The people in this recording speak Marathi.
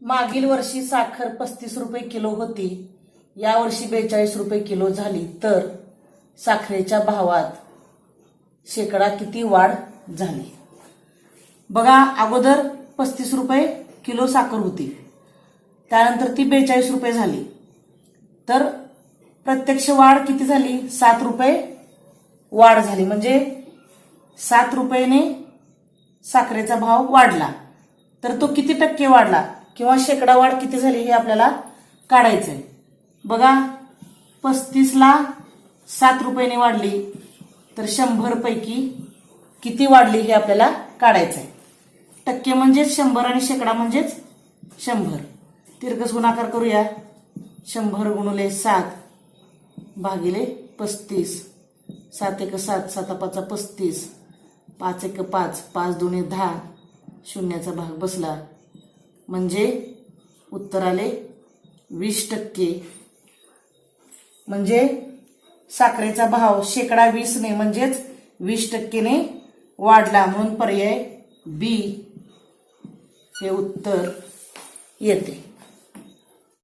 मागील वर्षी साखर पस्तीस रुपये किलो होती. यावर्षी बेचाळीस रुपये किलो झाली. तर साखरेच्या भावात शेकडा किती वाढ झाली? बघा अगोदर पस्तीस रुपये किलो साखर होती. त्यानंतर ती बेचाळीस रुपये झाली. तर प्रत्यक्ष वाढ किती झाली? सात रुपये वाढ झाली. म्हणजे सात रुपयेने साखरेचा भाव वाढला. तर तो किती टक्के वाढला? किंवा शेकडा वाढ किती झाली हे आपल्याला काढायचं आहे बघा पस्तीसला सात रुपयाने वाढली तर शंभरपैकी किती वाढली हे आपल्याला काढायचं आहे टक्के म्हणजेच शंभर आणि शेकडा म्हणजेच शंभर. तिरकस गुणाकार करूया. शंभर गुणुले सात भागिले पस्तीस. सात एक सात सात पाचा पस्तीस. पाच एक पाच पाच दोन्ही दहा. शून्याचा भाग बसला. म्हणजे उत्तर आले वीस टक्के. म्हणजे साखरेचा भाव शेकडा वीसने म्हणजेच वीस टक्केने वाढला म्हणून पर्याय बी हे उत्तर येते.